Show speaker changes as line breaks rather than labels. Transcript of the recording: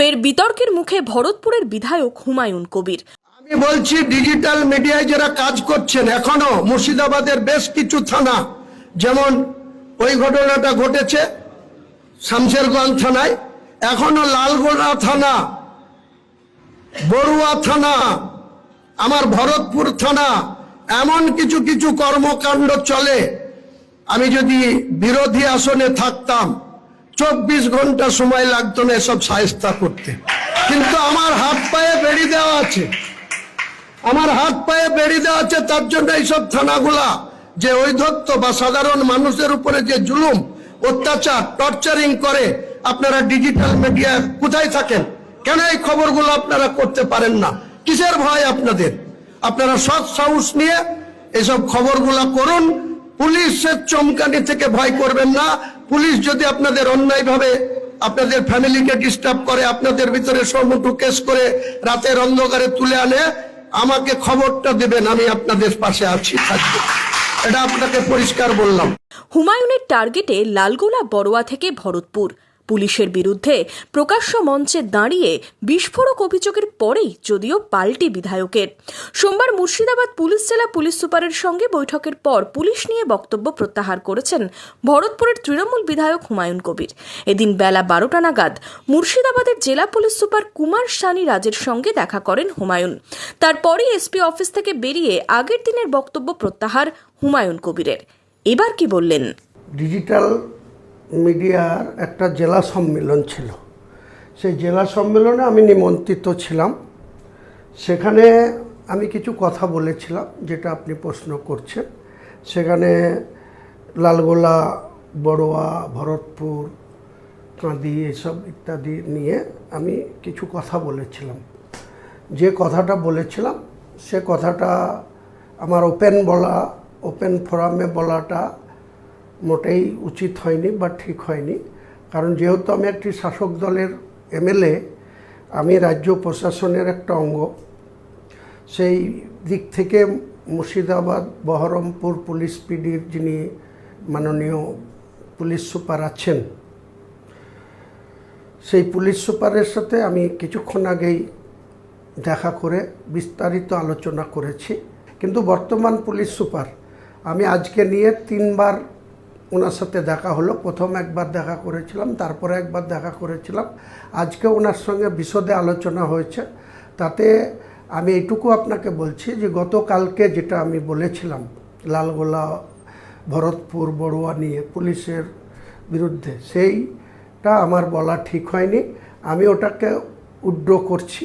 ফের বিতর্কের মুখে ভরতপুরের বিধায়ক হুমায়ুন কবির।
আমি বলছি ডিজিটাল মিডিয়ায় যারা কাজ করছেন এখনও, মুর্শিদাবাদের বেশ কিছু থানা, যেমন ওই ঘটনাটা ঘটেছে শামশেরগঞ্জ থানায়, এখনও লালগোলা থানা, বড়ুয়া থানা, আমার ভরতপুর থানা, এমন কিছু কিছু কর্মকাণ্ড চলে। আমি যদি বিরোধী আসনে থাকতাম চব্বিশ ঘণ্টা সময় লাগতো না এসব সাহেস্তা করতে। কিন্তু আমার হাত পায়ে বেড়ি দেওয়া আছে। আমার হাত পায়ে বেড়ি দেওয়া আছে, তার জন্য এইসব থানাগুলা যে ঐধত্য বা সাধারণ মানুষের উপরে যে জুলুম, অত্যাচার, টর্চারিং করে, আপনারা ডিজিটাল মিডিয়া কোথায় থাকেন? কেন এই খবরগুলো আপনারা করতে পারেন না? কিসের ভয় আপনাদের? আপনারা সৎ সাহস নিয়ে এসব খবরগুলা করুন পুলিশের চমকানি থেকে ভয় করবেন না। পুলিশ যদি আপনাদের অন্যায়ভাবে আপনাদের ফ্যামিলিকে ডিস্টার্ব করে, আপনাদের ভিতরে সমুটু কেস করে রাতের অন্ধকারে তুলে আনে, আমাকে খবরটা দেবেন, আমি আপনাদের পাশে আছি, থাকব। এটা আপনাকে পরিষ্কার বললাম।
হুমায়ুনের টার্গেটে লালগোলা, বড়োয়া থেকে ভরতপুর। পুলিশের বিরুদ্ধে প্রকাশ্য মঞ্চে দাঁড়িয়ে বিস্ফোরক অভিযোগের পরেই যদিও পাল্টি বিধায়কের। সোমবার মুর্শিদাবাদ পুলিশ জেলা পুলিশ সুপারের সঙ্গে বৈঠকের পর পুলিশ নিয়ে বক্তব্য প্রত্যাহার করেছেন ভরতপুরের তৃণমূল বিধায়ক হুমায়ুন কবির। এদিন বেলা বারোটা নাগাদ মুর্শিদাবাদের জেলা পুলিশ সুপার কুমার সানি রাজের সঙ্গে দেখা করেন হুমায়ুন। তারপরই এসপি অফিস থেকে বেরিয়ে আগের দিনের বক্তব্য প্রত্যাহার হুমায়ুন কবিরের। এবার কি বললেন?
ডিজিটাল মিডিয়ার একটা জেলা সম্মেলন ছিল। সেই জেলা সম্মেলনে আমি নিমন্ত্রিত ছিলাম। সেখানে আমি কিছু কথা বলেছিলাম, যেটা আপনি প্রশ্ন করছেন। সেখানে লালগোলা, বড়োয়া, ভরতপুর, কাঁদি এসব ইত্যাদি নিয়ে আমি কিছু কথা বলেছিলাম। যে কথাটা বলেছিলাম, সে কথাটা আমার ওপেন বলা, ওপেন ফোরামে বলাটা মোটেই উচিত হয়নি বা ঠিক হয়নি। কারণ যেহেতু আমি একটি শাসক দলের এমএলএ, আমি রাজ্য প্রশাসনের একটা অঙ্গ। সেই দিক থেকে মুর্শিদাবাদ, বহরমপুর পুলিশ পিডির যিনি মাননীয় পুলিশ সুপার আছেন, সেই পুলিশ সুপারের সাথে আমি কিছুক্ষণ আগেই দেখা করে বিস্তারিত আলোচনা করেছি। কিন্তু বর্তমান পুলিশ সুপার, আমি আজকে নিয়ে তিনবার ওনার সাথে দেখা হলো। প্রথম একবার দেখা করেছিলাম, তারপরে একবার দেখা করেছিলাম। আজকে ওনার সঙ্গে বিশদে আলোচনা হয়েছে। তাতে আমি এইটুকু আপনাকে বলছি যে গতকালকে যেটা আমি বলেছিলাম, লালগোলা, ভরতপুর, বড়ুয়া নিয়ে পুলিশের বিরুদ্ধে, সেইটা আমার বলা ঠিক হয়নি। আমি ওটাকে উড্র করছি।